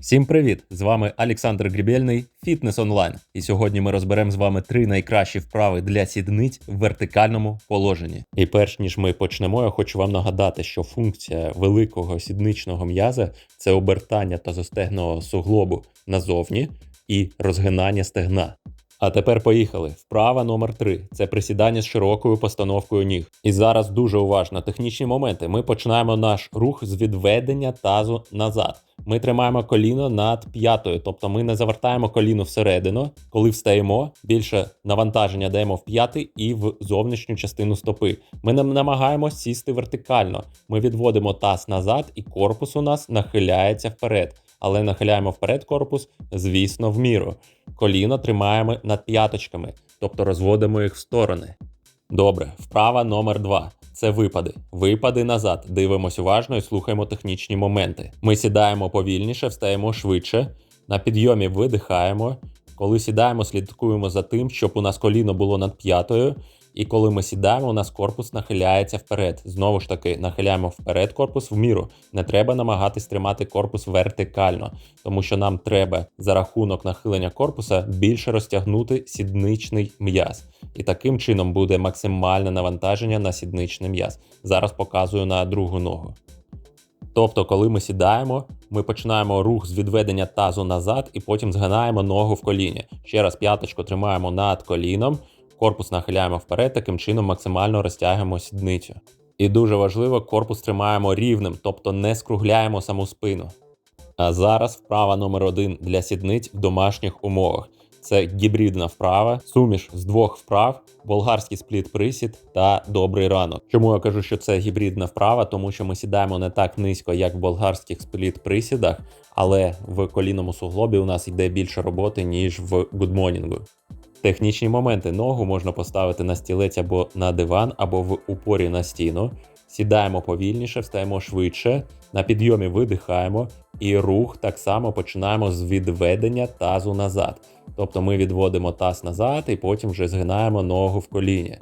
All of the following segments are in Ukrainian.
Всім привіт! З вами Олександр Грібельний, Фітнес Онлайн. І сьогодні ми розберемо з вами три найкращі вправи для сідниць в вертикальному положенні. І перш ніж ми почнемо, я хочу вам нагадати, що функція великого сідничного м'яза це обертання тазостегного суглобу назовні і розгинання стегна. А тепер поїхали. Вправа номер 3 це присідання з широкою постановкою ніг. І зараз дуже уважно технічні моменти. Ми починаємо наш рух з відведення тазу назад. Ми тримаємо коліно над п'ятою, тобто ми не завертаємо коліно всередину. Коли встаємо, більше навантаження даємо в п'ятий і в зовнішню частину стопи. Ми намагаємося сісти вертикально. Ми відводимо таз назад, і корпус у нас нахиляється вперед. Але нахиляємо вперед корпус, звісно, в міру. Коліно тримаємо над п'яточками, тобто розводимо їх в сторони. Добре, вправа номер 2 це випади. Випади назад. Дивимось уважно і слухаємо технічні моменти. Ми сідаємо повільніше, встаємо швидше. На підйомі видихаємо. Коли сідаємо, слідкуємо за тим, щоб у нас коліно було над п'ятою. І коли ми сідаємо, у нас корпус нахиляється вперед. Знову ж таки, нахиляємо вперед корпус в міру. Не треба намагатись тримати корпус вертикально, тому що нам треба за рахунок нахилення корпуса більше розтягнути сідничний м'яз. І таким чином буде максимальне навантаження на сідничний м'яз. Зараз показую на другу ногу. Тобто, коли ми сідаємо, ми починаємо рух з відведення тазу назад і потім згинаємо ногу в коліні. Ще раз п'яточку тримаємо над коліном, корпус нахиляємо вперед, таким чином максимально розтягуємо сідницю. І дуже важливо, корпус тримаємо рівним, тобто не скругляємо саму спину. А зараз вправа номер один для сідниць в домашніх умовах. Це гібридна вправа, суміш з двох вправ, болгарський спліт присід та добрий ранок. Чому я кажу, що це гібридна вправа? Тому що ми сідаємо не так низько, як в болгарських спліт присідах, але в колінному суглобі у нас йде більше роботи, ніж в гудмонінгу. Технічні моменти ногу можна поставити на стілець або на диван, або в упорі на стіну. Сідаємо повільніше, встаємо швидше, на підйомі видихаємо, і рух так само починаємо з відведення тазу назад. Тобто ми відводимо таз назад і потім вже згинаємо ногу в коліні.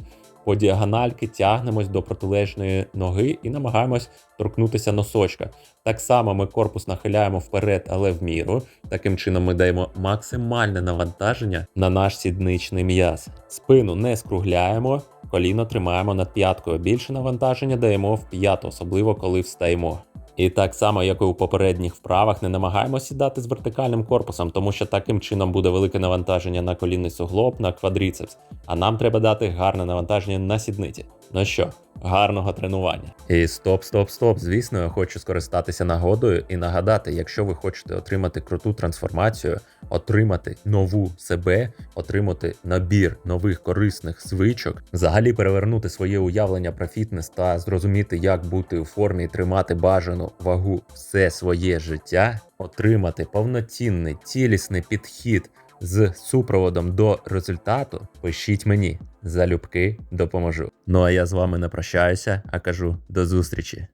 По діагональки тягнемось до протилежної ноги і намагаємось торкнутися носочка. Так само ми корпус нахиляємо вперед, але в міру. Таким чином ми даємо максимальне навантаження на наш сідничний м'яз. Спину не скругляємо, коліно тримаємо над п'яткою. Більше навантаження даємо в п'яту, особливо коли встаємо. І так само, як і у попередніх вправах, не намагаємося сідати з вертикальним корпусом, тому що таким чином буде велике навантаження на колінний суглоб, на квадріцепс. А нам треба дати гарне навантаження на сідниці. Ну що, гарного тренування. І стоп, стоп, стоп. Звісно, я хочу скористатися нагодою і нагадати, якщо ви хочете отримати круту трансформацію, отримати нову себе, отримати набір нових корисних звичок, взагалі перевернути своє уявлення про фітнес та зрозуміти, як бути у формі тримати бажану вагу все своє життя, отримати повноцінний цілісний підхід з супроводом до результату, пишіть мені залюбки допоможу. Ну а я з вами не прощаюся, а кажу до зустрічі.